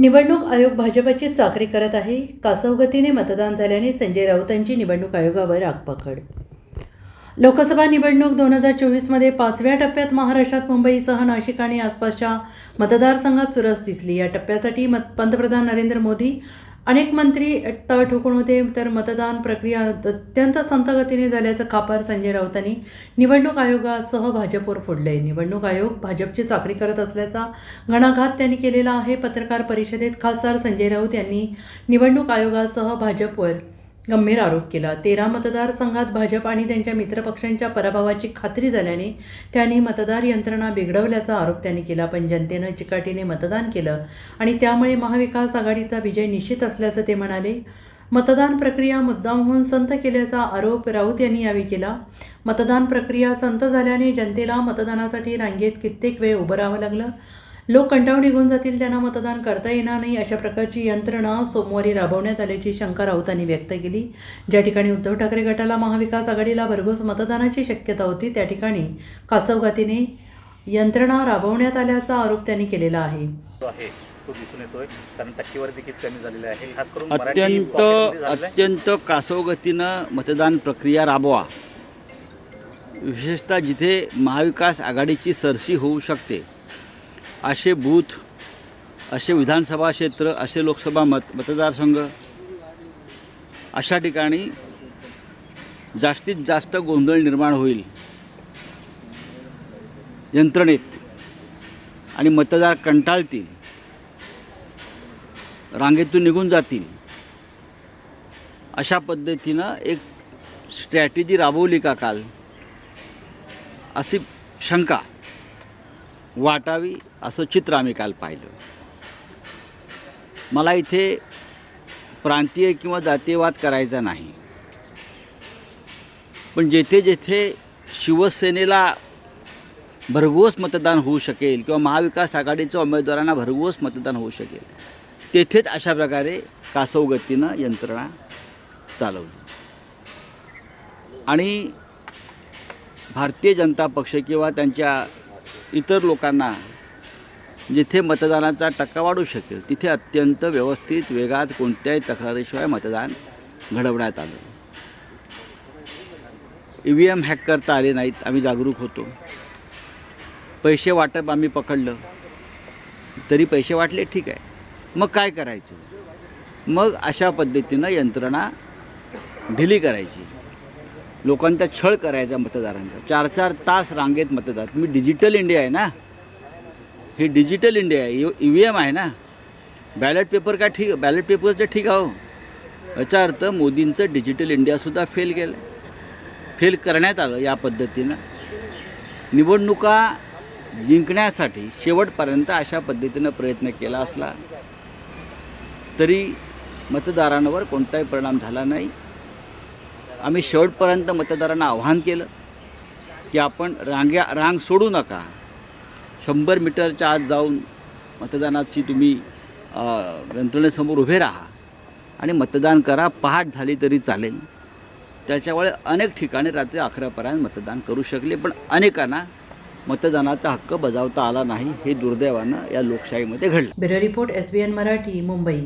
निवडणूक आयोग भाजपची चाकरी करत आहे. कासवगतीने मतदान झाल्याने संजय राऊतांची निवडणूक आयोगावर आगपाखड. लोकसभा निवडणूक दोन हजार चोवीसमध्ये पाचव्या टप्प्यात महाराष्ट्रात मुंबईसह नाशिक आणि आसपासच्या मतदारसंघात चुरस दिसली. या टप्प्यासाठी मत पंतप्रधान नरेंद्र मोदी अनेक मंत्री तळ ठोकून होते तर मतदान प्रक्रिया अत्यंत संतगतीने झाल्याचं कापार संजय राऊतांनी निवडणूक आयोगासह भाजपवर फोडलंय. निवडणूक आयोग भाजपची चाकरी करत असल्याचा घणाघात त्यांनी केलेला आहे. पत्रकार परिषदेत खासदार संजय राऊत यांनी निवडणूक आयोगासह भाजपवर गंभीर आरोप केला. तेरा मतदारसंघात भाजप आणि त्यांच्या मित्रपक्षांच्या पराभवाची खात्री झाल्याने त्यांनी मतदार यंत्रणा बिघडवल्याचा आरोप त्यांनी केला. पण जनतेनं चिकाटीने मतदान केलं आणि त्यामुळे महाविकास आघाडीचा विजय निश्चित असल्याचं ते म्हणाले. मतदान प्रक्रिया मुद्दामहून संत केल्याचा आरोप राऊत यांनी यावेळी केला. मतदान प्रक्रिया संत झाल्याने जनतेला मतदानासाठी रांगेत कित्येक वेळ उभं राहावं लागलं. लोक कंटाळून निघून जातील त्यांना मतदान करता येणार नाही अशा प्रकारची यंत्रणा सोमवारी राबवण्यात आल्याची शंका राऊतांनी व्यक्त केली. ज्या ठिकाणी उद्धव ठाकरे गटाला महाविकास आघाडीला भरघोस मतदानाची शक्यता होती त्या ठिकाणी कासवगातीने यंत्रणा राबवण्यात आल्याचा आरोप त्यांनी केलेला आहे. जो आहे. तो दिसून येतोय. कारण टक्केवारी देखील कमी झालेली आहे. खास करून मराठी अत्यंत. अत्यंत कासवगतीनं मतदान प्रक्रिया राबवा. विशेषतः जिथे महाविकास आघाडीची सरशी होऊ शकते असे बूथ असे विधानसभा क्षेत्र असे लोकसभा मत मतदारसंघ अशा ठिकाणी जास्तीत जास्त गोंधळ निर्माण होईल. यंत्रणेत आणि मतदार कंटाळतील. रांगेतून निघून जातील. अशा पद्धतीनं एक स्ट्रॅटेजी राबवली का काल? अशी शंका. वाटावी असं चित्र आम्ही काल पाहिलं. मला इथे प्रांतीय किंवा जातीयवाद करायचा नाही. पण जेथे जेथे शिवसेनेला भरघोस मतदान होऊ शकेल किंवा महाविकास आघाडीच्या उमेदवारांना भरघोस मतदान होऊ शकेल तेथेच अशा प्रकारे कासवगतीनं यंत्रणा चालवली. आणि भारतीय जनता पक्ष किंवा त्यांच्या इतर लोकांना जिथे मतदानाचा टक्का वाढू शकेल तिथे अत्यंत व्यवस्थित वेगात कोणत्याही तक्रारीशिवाय मतदान घडवण्यात आलं. ई व्ही एम हॅक करता आले नाहीत आम्ही जागरूक होतो. पैसे वाटप आम्ही पकडलं. तरी पैसे वाटले ठीक आहे. मग काय करायचं? मग अशा पद्धतीनं यंत्रणा ढिली करायची. लोकांचा छळ करायचा मतदारांचा. चार चार तास रांगेत मतदार तुम्ही डिजिटल इंडिया आहे ना? हे डिजिटल इंडिया आहे. ई व्ही एम आहे ना? बॅलेट पेपर काय ठीक बॅलेट पेपरचं ठीक आहे हो. याचा अर्थ मोदींचं डिजिटल इंडियासुद्धा फेल गेलं फेल करण्यात आलं या पद्धतीनं. निवडणुका जिंकण्यासाठी शेवटपर्यंत अशा पद्धतीनं प्रयत्न केला असला तरी मतदारांवर कोणताही परिणाम झाला नाही. आम्ही शेवटपर्यंत मतदारांना आव्हान केलं की आपण रांग्या रांग सोडू नका. शंभर मीटरच्या आत जाऊन मतदानाची तुम्ही यंत्रणेसमोर उभे राहा आणि मतदान करा पहाट झाली तरी चालेल. त्याच्यामुळे अनेक ठिकाणी रात्री अकरापर्यंत मतदान करू शकले पण अनेकांना मतदानाचा हक्क बजावता आला नाही हे दुर्दैवानं या लोकशाहीमध्ये घडलं. Bureau report S B N Marathi Mumbai.